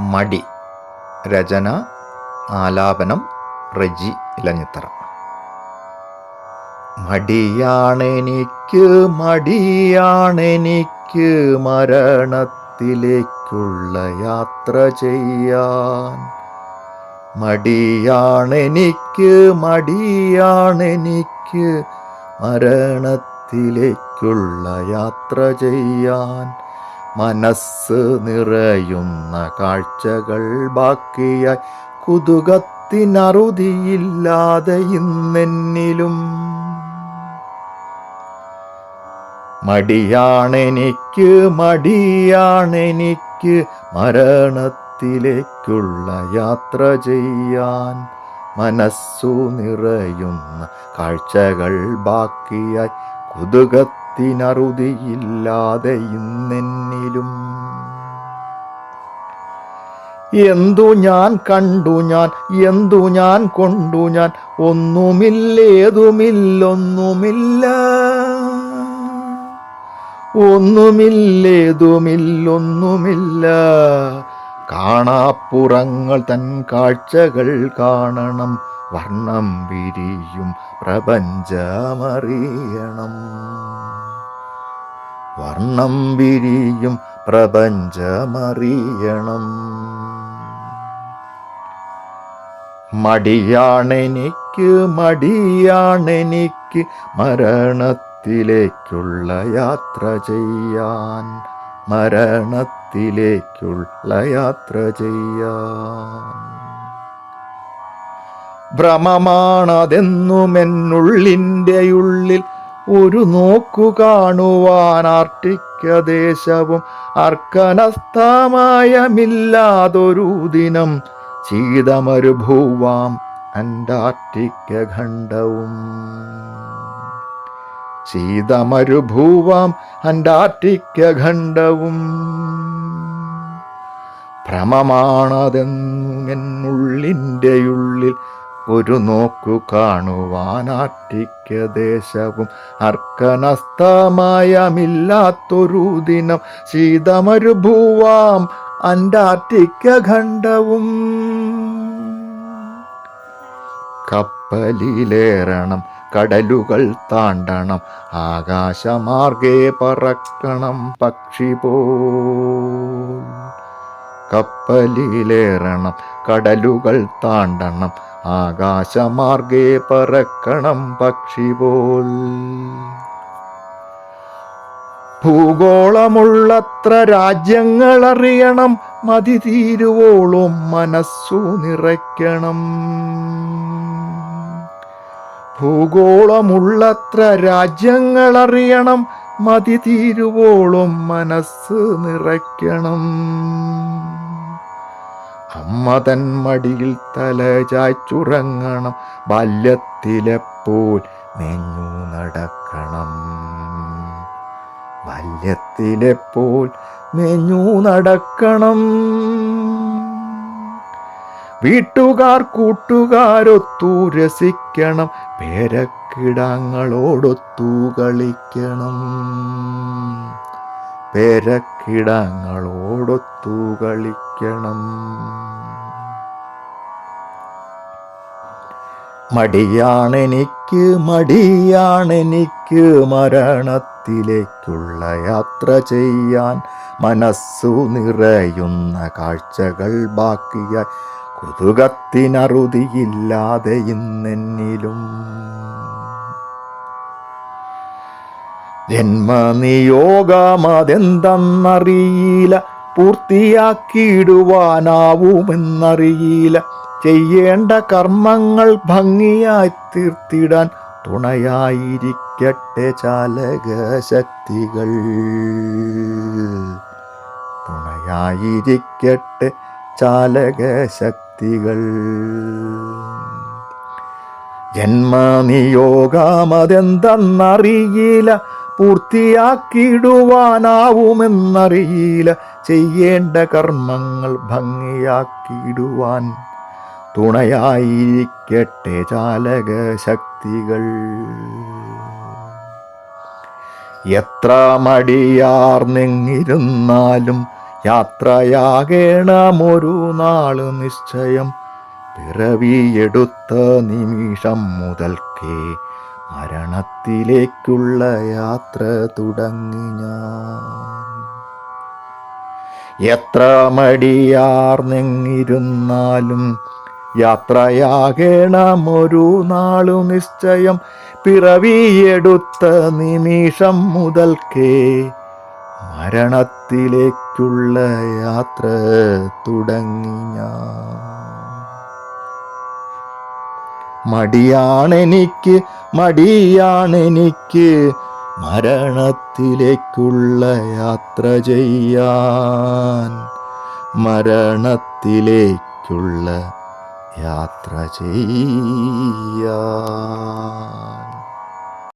മടി രചന ആലാപനം റജി ഇലഞ്ഞിത്തറ. മടിയാണെനിക്ക് മടിയാണെനിക്ക് മരണത്തിലേക്കുള്ള യാത്ര ചെയ്യാൻ. മടിയാണെനിക്ക് മടിയാണെനിക്ക് മരണത്തിലേക്കുള്ള യാത്ര ചെയ്യാൻ. മനസ്സ് നിറയുന്ന കാഴ്ചകൾ ബാക്കിയായി. കുതുകത്തിനറുതിയില്ലാതെ ഇന്നെന്നിലും. മടിയാണെനിക്ക് മടിയാണെനിക്ക് മരണത്തിലേക്കുള്ള യാത്ര ചെയ്യാൻ മനസ്സു നിറയുന്ന കാഴ്ചകൾ ബാക്കിയായി. കുതുകത്തിനറുതിയില്ലാതെ ഇന്നെന്നിലും. എന്തു ഞാൻ കണ്ടു ഞാൻ എന്തു ഞാൻ കൊണ്ടു ഞാൻ ഒന്നുമില്ലേതുമില്ലൊന്നുമില്ല. ഒന്നുമില്ലേതുമില്ലൊന്നുമില്ല. കാണാപ്പുറങ്ങൾ തൻ കാഴ്ചകൾ കാണണം. വർണം വിരിയും പ്രപഞ്ചമറിയണം. വർണം വിരിയും പ്രപഞ്ചമറിയണം. മടിയാണെനിക്ക് മടിയാണെനിക്ക് മരണത്തിലേക്കുള്ള യാത്ര ചെയ്യാൻ മരണത്തിലേക്കുള്ള യാത്ര ചെയ്യാം. ഭ്രമമാണതെന്നുമെന്നുള്ളിന്റെ ഉള്ളിൽ ഒരു നോക്കു കാണുവാൻ ആർട്ടിക്ക ദേശവും അർക്കനസ്തമയമില്ലാതൊരു ദിനം ശീതമരുഭൂവാം അന്റാർട്ടിക്ക ഖണ്ഡവും. ശീതമരുഭൂവാം അന്റാർട്ടിക്ക ഖണ്ഡവും. ഭ്രമമാണതെന്നുള്ളിന്റെയുള്ളിൽ ഒരു നോക്കു കാണുവാൻ ആർട്ടിക്ക ദേശവും. അർക്കനസ്തമയമില്ലാത്തൊരു ദിനം ശീതമരുഭൂവാം അന്റാർട്ടിക്ക ഖണ്ഡവും. കപ്പലിലേറണം കടലുകൾ താണ്ടണം ആകാശമാർഗേ പറക്കണം പക്ഷി പോ കപ്പലിലേറണം കടലുകൾ താണ്ടണം ആകാശമാർഗേ പറക്കണം പക്ഷി പോൽ ഭൂഗോളമുള്ളത്ര രാജ്യങ്ങൾ അറിയണം മതി തീരുവോളും മനസ്സു നിറയ്ക്കണം. ഭൂഗോളമുള്ളത്ര രാജ്യങ്ങളറിയണം മതി തീരുവോളും മനസ്സ് നിറയ്ക്കണം. അമ്മ തൻ മടിയിൽ തല ചായ്ച്ചുറങ്ങണം ബാല്യത്തിലെപ്പോൾ മെഞ്ഞു നടക്കണം. ബാല്യത്തിലെപ്പോൾ മെഞ്ഞു നടക്കണം. വീട്ടുകാർ കൂട്ടുകാരൊത്തു രസിക്കണം പേരക്കിടങ്ങളോടൊത്തു കളിക്കണം. പേരക്കിടങ്ങളോടൊത്തു കളിക്കണം. മടിയാണെനിക്ക് മടിയാണെനിക്ക് മരണത്തിലേക്കുള്ള യാത്ര ചെയ്യാൻ മനസ്സു നിറയുന്ന കാഴ്ചകൾ ബാക്കിയായി. കുതുകത്തിനറുതിയില്ലാതെ ഇന്നെന്നിലും. ജന്മനിയോഗമതെന്തെന്നറിയില്ല പൂർത്തിയാക്കിയിടുവാനാവുമെന്നറിയില്ല. ചെയ്യേണ്ട കർമ്മങ്ങൾ ഭംഗിയായി തീർത്തിടാൻ തുണയായിരിക്കട്ടെ ചാലകശക്തികൾ. തുണയായിരിക്കട്ടെ ചാലകശക്തികൾ. ജന്മനിയോഗമതെന്തെന്നറിയില്ല പൂർത്തിയാക്കിയിടുവാനാവുമെന്നറിയില്ല ചെയ്യേണ്ട കർമ്മങ്ങൾ ഭംഗിയാക്കിയിടുവാൻ തുണയായിരിക്കട്ടെ ചാലകശക്തികൾ. എത്ര മടിയാർന്നെങ്ങിരുന്നാലും യാത്രയാകേണമൊരു നാൾ നിശ്ചയം. പിറവിയെടുത്ത നിമിഷം മുതൽക്കേ മരണത്തിലേക്കുള്ള യാത്ര തുടങ്ങി ഞാൻ. എത്ര മടിയാർന്നെങ്ങിരുന്നാലും യാത്രയാകേണമൊരു നാളു നിശ്ചയം. പിറവിയെടുത്ത നിമിഷം മുതൽക്കേ മരണത്തിലേക്കുള്ള യാത്ര തുടങ്ങി ഞാൻ. മടിയാണെനിക്ക് മടിയാണെനിക്ക് മരണത്തിലേക്കുള്ള യാത്ര ചെയ്യാൻ. മരണത്തിലേക്കുള്ള യാത്ര ചെയ്യാൻ.